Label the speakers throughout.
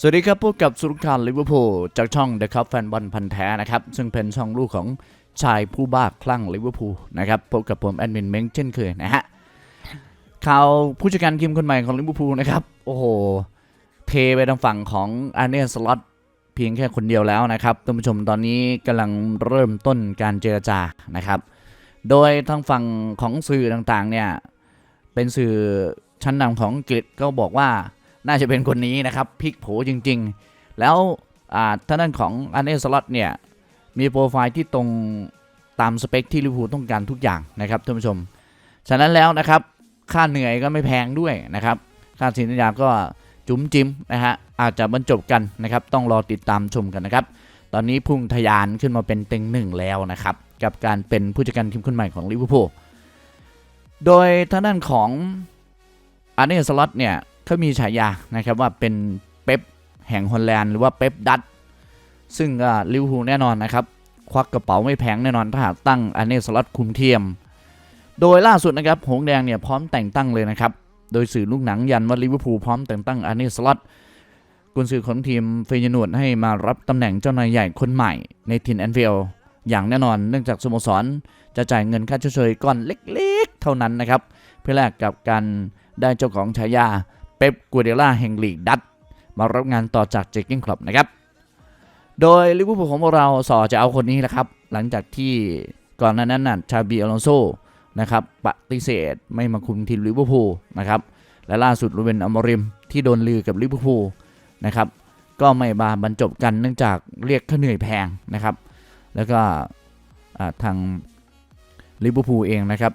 Speaker 1: สวัสดีครับพบกับสุรคารลิเวอร์พูลจากช่อง The Cup แฟนบอลพันแท้นะครับ ซึ่งเป็นช่องลูกของชายผู้บ้าคลั่งลิเวอร์พูลนะครับ พบกับผมแอดมินเม้งเช่นเคยนะฮะข่าวผู้จัดการทีมคนใหม่ของลิเวอร์พูลนะครับ โอ้โห เทไปทางฝั่งของอาร์เนสล็อตเพียงแค่คนเดียวแล้วนะครับท่านผู้ชมตอนนี้กำลังเริ่มต้นการเจรจานะครับ โดยทางฝั่งของสื่อต่างๆเนี่ยเป็นสื่อชั้นนำของอังกฤษก็บอกว่า น่าจะเป็นคนนี้นะครับพลิกโผจริง ๆ แล้วอ่าท่านด้นของอันเนสล็อตเนี่ยมีโปรไฟล์ที่ตรงตามสเปคที่ลิเวอร์พูลต้องการทุกอย่างนะครับท่านผู้ชม ฉะนั้นแล้วนะครับค่าเหนื่อยก็ไม่แพงด้วยนะครับค่าสินสัญญาก็จุ๋มจิ้มนะฮะอาจจะบรรจบกันนะครับต้องรอติดตามชมกันนะครับตอนนี้พุ่งทะยานขึ้นมาเป็นเต็งหนึ่งแล้วนะครับกับการเป็นผู้จัดการทีมคนใหม่ของลิเวอร์พูลโดยทางด้นของอันเนสล็อตเนี่ย เขามีฉายานะครับว่าเป็นเป๊ปแห่งฮอลแลนด์หรือว่าเป๊ปดัตซึ่งก็ลิเวอร์พูลแน่นอนนะครับ ควักกระเป๋าไม่แพงแน่นอนถ้าหากตั้งอันเนสล็อตคุมเทียม โดยล่าสุดนะครับหงแดงเนี่ยพร้อมแต่งตั้งเลยนะครับ โดยสื่อลูกหนังยันว่าลิเวอร์พูลพร้อมแต่งตั้งอันเนสล็อตกุนซือของทีมเฟยนูดให้มารับตำแหน่งเจ้านายใหญ่คนใหม่ในทีมแอนฟิลด์อย่างแน่นอนเนื่องจากสโมสรจะจ่ายเงินค่าชดเชยก้อนเล็กๆ เท่านั้นนะครับ เพื่อแลกกับการได้เจ้าของฉายา เป๊ปกัวเดล่าแห่งลีกดัตมารับงานต่อจากเจคกิ้งคลับนะครับ โดยลิเวอร์พูลของเราสอจะเอาคนนี้แหละครับ หลังจากที่ก่อนหน้านั้นน่ะชาบีอลอนโซนะครับปฏิเสธไม่มาคุมทีมลิเวอร์พูลนะครับ และล่าสุดรูเบนอมอริมที่โดนลือกับลิเวอร์พูลนะครับก็ไม่มาบรรจบกันเนื่องจากเรียกค่าเหนื่อยแพงนะครับ แล้วก็ทางลิเวอร์พูลเองนะครับ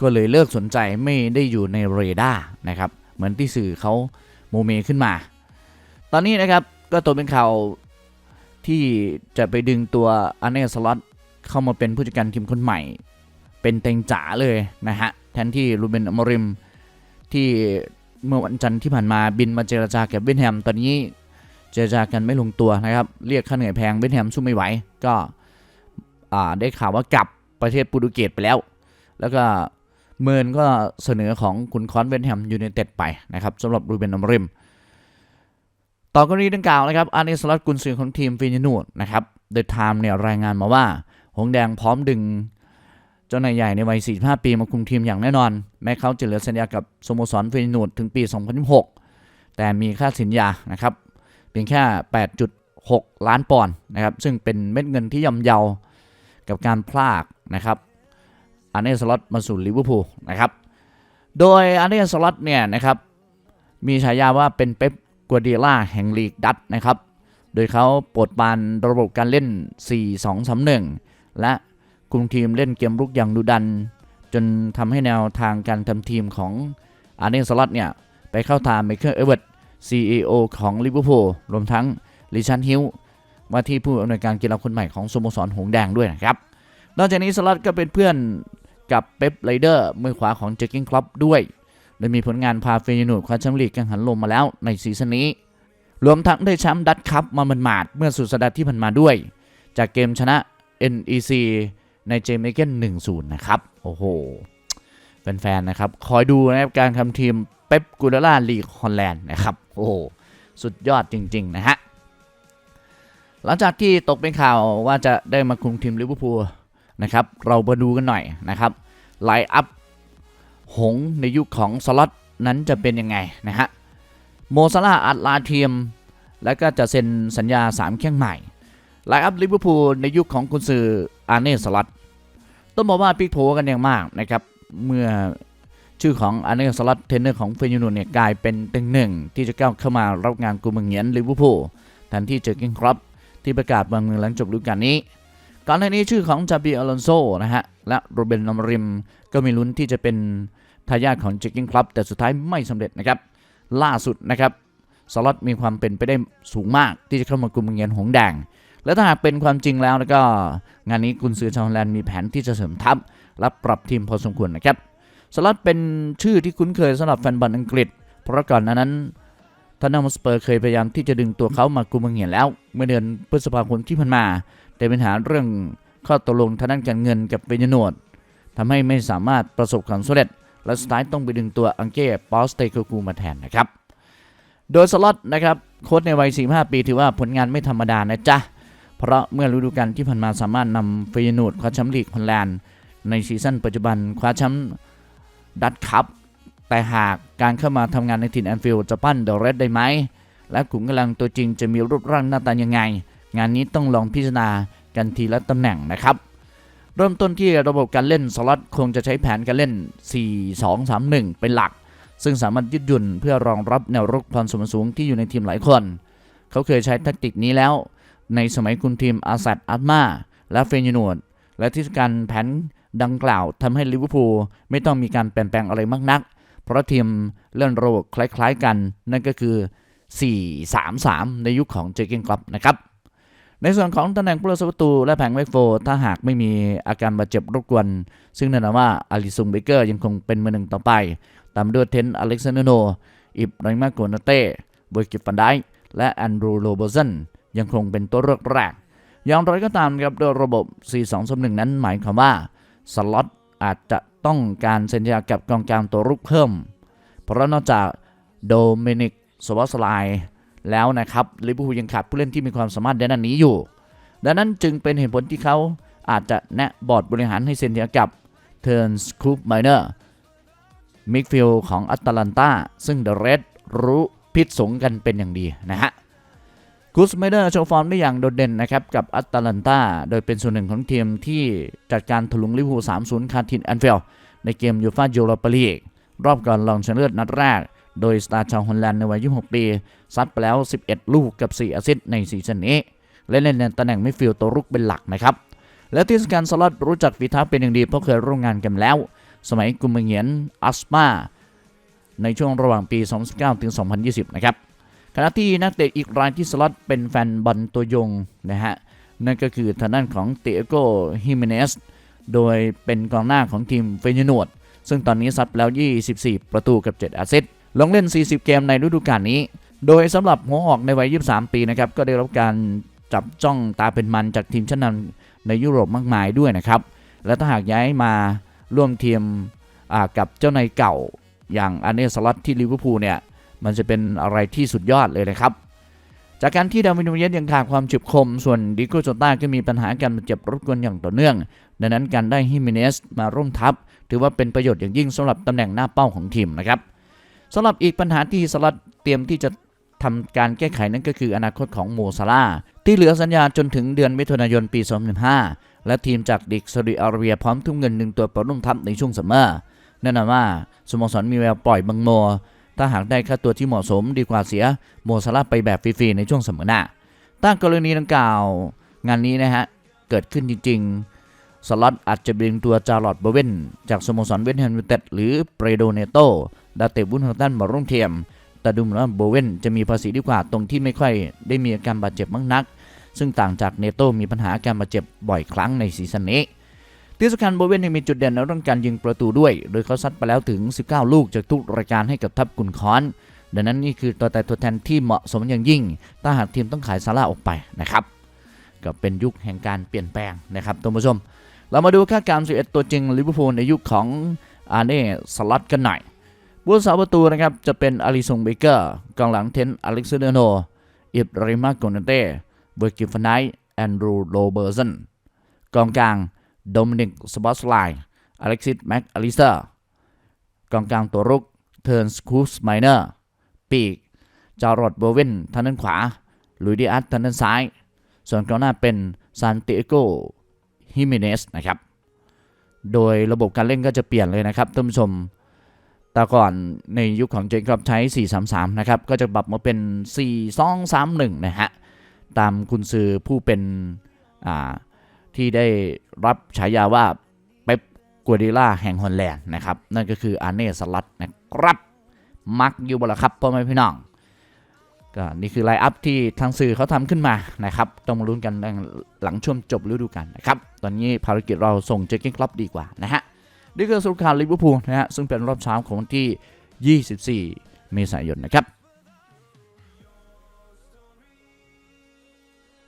Speaker 1: ก็เลยเลิกสนใจไม่ได้อยู่ในเรดาร์นะครับ เหมือนที่สื่อเขาโมเมขึ้นมา ตอนนี้นะครับก็ตัวเป็นข่าวที่จะไปดึงตัวอันเนสล็อตเข้ามาเป็นผู้จัดการทีมคนใหม่ เป็นเต็งจ๋าเลยนะฮะ แทนที่รูเบนอมริมที่เมื่อวันจันทร์ที่ผ่านมาบินมาเจรจากับเบนแฮม ตอนนี้เจรจากันไม่ลงตัวนะครับ เรียกค่าเหนื่อยแพงเบนแฮมสู้ไม่ไหว ก็ได้ข่าวว่ากลับประเทศโปรตุเกสไปแล้ว แล้วก็ เมินก็เสนอของคุณคอนเวนแฮมยูไนเต็ดไปนะครับสำหรับรูเบนอมริม ต่อกรณีดังกล่าวนะครับอาร์เนสลัตกุนซือของทีมฟินนูดนะครับเดอะไทม์เนี่ยรายงานมาว่า หงแดงพร้อมดึงเจ้านายใหญ่ในวัย 45 ปีมาคุมทีมอย่างแน่นอน แม้เขาจะเหลือสัญญากับสโมสรฟินนูดถึงปี 2016 แต่มีค่าสินยานะครับเพียงแค่ 8.6 ล้านปอนด์นะครับซึ่งเป็นเม็ดเงินที่ย่ำเยากับการพลากนะครับ อาร์เนสล็อตมาสู่ลิเวอร์พูลนะครับ โดยอาร์เนสล็อตเนี่ยนะครับมีฉายาว่าเป็นเป๊ปกัวเดีล่าแห่งลีกดัตนะครับ โดยเขาโปรดปานระบบการเล่น 4-2-3-1 และคุมทีมเล่นเกมรุกอย่างดุดัน จนทำให้แนวทางการทำทีมของอาร์เนสล็อตเนี่ย ไปเข้าทางไมเคิลเอเวิร์ต CEO ของลิเวอร์พูลรวมทั้งลิชันฮิลว่าที่ผู้อำนวยการกีฬาคนใหม่ของสโมสรหงแดงด้วยนะครับ นอกจากนี้สลัดก็เป็นเพื่อน กับเป๊ปไรเดอร์มือขวาของเจคกิ้งคลับด้วย โดยมีผลงานพาเฟยนูดคว้าแชมป์ลีกกังหันลมมาแล้วในซีซั่นนี้ รวมทั้งได้แชมป์ดัตคัพมามันหมาดๆเมื่อสุดสัปดาห์ที่ผ่านมาด้วย จากเกมชนะ NEC ในเจมเกน1-0 นะครับ โอ้โหแฟนๆนะครับ คอยดูนะครับการทำทีมเป๊ปกูดาล่าลีกฮอลแลนด์นะครับ โอ้โห สุดยอดจริง ๆ นะฮะ หลังจากที่ตกเป็นข่าวว่าจะได้มาคุมทีมลิเวอร์พูล นะครับ เรามาดูกันหน่อยนะครับไลน์อัพหงในยุคของสล็อตนั้นจะเป็นยังไงนะฮะโมซาลาอัดลาเทียม แล้วก็จะเซ็นสัญญา3แข้งใหม่ไลน์อัพลิเวอร์พูลในยุคของกุนซืออาร์เน่สล็อตต้องบอกว่าพลิกโผกันอย่างมากนะครับเมื่อชื่อของอาร์เน่สล็อตเทรนเนอร์ของเฟยูนูนเนี่ยกลายเป็นต็งหนึ่งที่จะก้าวเข้ามารับงานกุมเมืองเงียนลิเวอร์พูลแทนที่เจอร์กินครอปที่ประกาศวางมือหลังจบฤดูกาลนี้ ก่อนหน้านี้ชื่อของจาบีอลอนโซนะฮะ และโรเบนนอมริมก็มีลุ้นที่จะเป็นทายาทของเจคกิ้งคลับ แต่สุดท้ายไม่สำเร็จนะครับ ล่าสุดนะครับสล็อตมีความเป็นไปได้สูงมากที่จะเข้ามากลุ่มเงินหงแดง และถ้าหากเป็นความจริงแล้วแล้วก็งานนี้กุนซือชาวแลนด์มีแผนที่จะเสริมทัพและปรับทีมพอสมควรนะครับสล็อตเป็นชื่อที่คุ้นเคยสำหรับแฟนบอลอังกฤษ เพราะก่อนหน้านั้นทอนนัมสเปอร์เคยพยายามที่จะดึงตัวเขามากลุ่มเงินแล้ว เมื่อเดือนพฤษภาคมที่ผ่านมา แต่ปัญหาเรื่องข้อตกลงทางด้านการเงินกับเวนโนดทำให้ไม่สามารถประสบความสำเร็จ และสุดท้ายต้องไปดึงตัวอังเก้ปอสเตโกกูมาแทนนะครับ โดยสล็อตนะครับโค้ชในวัย 45 ปีถือว่าผลงานไม่ธรรมดานะจ๊ะ เพราะเมื่อฤดูกาลที่ผ่านมาสามารถนำเฟยนูดคว้าแชมป์ลีกฮอลแลนด์ในซีซั่นปัจจุบันคว้าแชมป์ดัตคัพแต่หากการเข้ามาทำงานในถิ่นแอนฟิลด์จะปั้นเดอะเรดได้ไหม และขุมกำลังตัวจริงจะมีรูปร่างหน้าตายังไง งานนี้ต้องลองพิจารณากันทีละตำแหน่งนะครับเริ่มต้นที่ระบบการเล่นสล็อตคงจะใช้แผนการเล่น 4-2-3-1 เป็นหลัก ซึ่งสามารถยืดหยุ่นเพื่อรองรับแนวรุกพรสมสูงที่อยู่ในทีมหลายคน เขาเคยใช้แทคติกนี้แล้ว ในสมัยคุมทีมอาซัดอัตมาและเฟนยูนวดและที่การแผนดังกล่าวทำให้ลิเวอร์พูลไม่ต้องมีการเปลี่ยนแปลงอะไรมากนัก เพราะทีมเล่นระบบคล้ายๆกัน นั่นก็คือ 4-3-3 ในยุคของเจเกนกลับนะครับ ในส่วนของตำแหน่งผู้รักษาประตูและแผงแบ็กโฟถ้าหากไม่มีอาการบาดเจ็บรบกวน ซึ่งแน่นอนว่าอาริซุงเบเกอร์ยังคงเป็นมือหนึ่งต่อไป ตามด้วยเทนอเล็กซานเดโน อิบราฮิมาโกนาเต้บอยกิฟันไดและแอนดรูโรโบอร์ซันยังคงเป็นตัวเลือกแรก อย่างไรก็ตามครับโดยระบบ 4-2-3-1นั้นหมายความว่าสล็อตอาจจะต้องการเซ็นสัญญากับกองกลางตัวรุกเพิ่ม เพราะนอกจากโดมินิกสวอสไล แล้วนะครับลิเวอร์พูลยังขาดผู้เล่นที่มีความสามารถในด้านนี้อยู่ ดังนั้นจึงเป็นเหตุผลที่เขาอาจจะแนะบอร์ดบริหารให้เซ็นสัญญากับเทิร์นสคูปไมเนอร์มิกฟิลของอัตแลนตาซึ่งเดอะเรดรู้พิษสงกันเป็นอย่างดีนะฮะกูสไมเดอร์โชว์ฟอร์มได้อย่างโดดเด่นนะครับกับอัตแลนตาโดยเป็นส่วนหนึ่งของทีมที่จัดการถลุงลิเวอร์พูล3-0 คาทินแอนฟิลด์ในเกมยูฟ่ายูโรปาลีกรอบก่อนรองชนะเลิศนัดแรก โดยสตาร์ชาวฮอลแลนด์ในวัย 26 ปี ซัดไปแล้ว 11 ลูกกับ 4 แอสซิสต์ในซีซั่นนี้ และเล่นในตำแหน่งมิดฟิลด์ตัวรุกเป็นหลักนะครับ และที่สำคัญสล็อตรู้จักฝีเท้าเป็นอย่างดีเพราะเคยร่วมงานกันแล้ว สมัยกุมเงียนอัสมาในช่วงระหว่างปี 2019 ถึง 2020 นะครับ ขณะที่นักเตะอีกรายที่สล็อตเป็นแฟนบอลตัวยงนะฮะ นั่นก็คือทางด้านของเตโกฮิเมเนส โดยเป็นกองหน้าของทีมเฟยนวดซึ่งตอนนี้ซัดไปแล้ว 24 ประตูกับ 7 แอสซิสต์ ลงเล่น 40 เกมในฤดูกาลนี้ โดยสำหรับหัวหอกในวัย 23 ปีนะครับ ก็ได้รับการจับจ้องตาเป็นมันจากทีมชั้นนำในยุโรปมากมายด้วยนะครับ และถ้าหากย้ายมาร่วมทีมกับเจ้านายเก่าอย่างอันเนสล็อตที่ลิเวอร์พูลเนี่ยมันจะเป็นอะไรที่สุดยอดเลยนะครับ จากการที่ดาวินูเยสยังขาดความฉุบคม ส่วนดิโก้โจต้าก็มีปัญหาการเจ็บรบกวนอย่างต่อเนื่อง ดังนั้นการได้ฮิเมเนสมาร่วมทัพ ถือว่าเป็นประโยชน์อย่างยิ่งสำหรับตำแหน่งหน้าเป้าของทีมนะครับ สำหรับอีกปัญหาที่สลัดเตรียมที่จะทำการแก้ไขนั่นก็คืออนาคตของโมซาลาที่เหลือสัญญาจนถึงเดือนมิถุนายนปี 2015 และทีมจากดิกซาอุดิอาระเบียพร้อมทุ่มเงินหนึ่งตัวปร่วมทัพในช่วงซัมเมอร์แน่นอนว่าสโมสรมีแววปล่อยบังโม ถ้าหากได้ค่าตัวที่เหมาะสมดีกว่าเสียโมซาลาไปแบบฟรีๆในช่วงเสมอหน้าตั้งกรณีดังกล่าว งานนี้นะฮะเกิดขึ้นจริงๆ สล็อตอาจจะเบงตัวจาร์ลอตเบเวนจากสโมสรเวสต์แฮมยูเต็ดหรือเปรโดเนโตดาเตบุนฮัมตันมาร่วมเทียม แต่ดูเหมือนว่าโบเวนจะมีภาษีดีกว่าตรงที่ไม่ค่อยได้มีอาการบาดเจ็บมากนัก ซึ่งต่างจากเนโตมีปัญหาอาการบาดเจ็บบ่อยครั้งในซีซั่นนี้ที่สำคัญโบเวนยังมีจุดเด่นในเรื่องการยิงประตูด้วย โดยเขาซัดไปแล้วถึง 19 ลูกจากทุกรายการให้กับทัพกุนคอน ดังนั้นนี่คือตัวแต่ตัวแทนที่เหมาะสมอย่างยิ่ง ถ้าหากทีมต้องขายซาร่าออกไปนะครับ ก็เป็นยุคแห่งการเปลี่ยนแปลงนะครับท่านผู้ชม เรามาดูค่าการ 11 ตัวจริงลิเวอร์พูลในยุคของอาร์เน่สล็อตกันหน่อยผู้สาประตูนะครับจะเป็นอาริซงเบเกอร์กองหลังเทนอเล็กซานเดโนอิบริมาโกนเต้เบอร์กิฟฟานไนแอนดรูโรเบอร์สันกองกลางโดมินิกสปอตไลน์อเล็กซิสแม็กอลิสเตอร์กองกลางตัวรุกเทิร์นสคูสไมเนอร์ปีกจารอดโบเวนทางด้านขวาลุยดิอัสทางด้านซ้าย ส่วนกองหน้าเป็นซานติเอโก ฮิเมเนสนะครับ โดยระบบการเล่นก็จะเปลี่ยนเลยนะครับท่านผู้ชม แต่ก่อนในยุคของเจคอบใช้ 4-3-3 นะครับ ก็จะปรับมาเป็น 4-2-3-1 นะฮะ ตามคุณซือผู้เป็นที่ได้รับฉายาว่าเป๊ปกัวเดล่าแห่งฮอลแลนด์นะครับ นั่นก็คืออาร์เน่สลัดนะครับ มักอยู่บ่ละครับพ่อแม่พี่น้อง ก็นี่คือไลน์อัพที่ทางสื่อเขาทำขึ้นมานะครับ ต้องมาลุ้นกันหลังช่วงจบฤดูกาลนะครับ ตอนนี้ภารกิจเราส่งเจคกิ้งคลับดีกว่านะฮะ นี่คือสรุปข่าวลิเวอร์พูลนะฮะ ซึ่งเป็นรอบเช้าของวันที่ 24 เมษายนนะครับ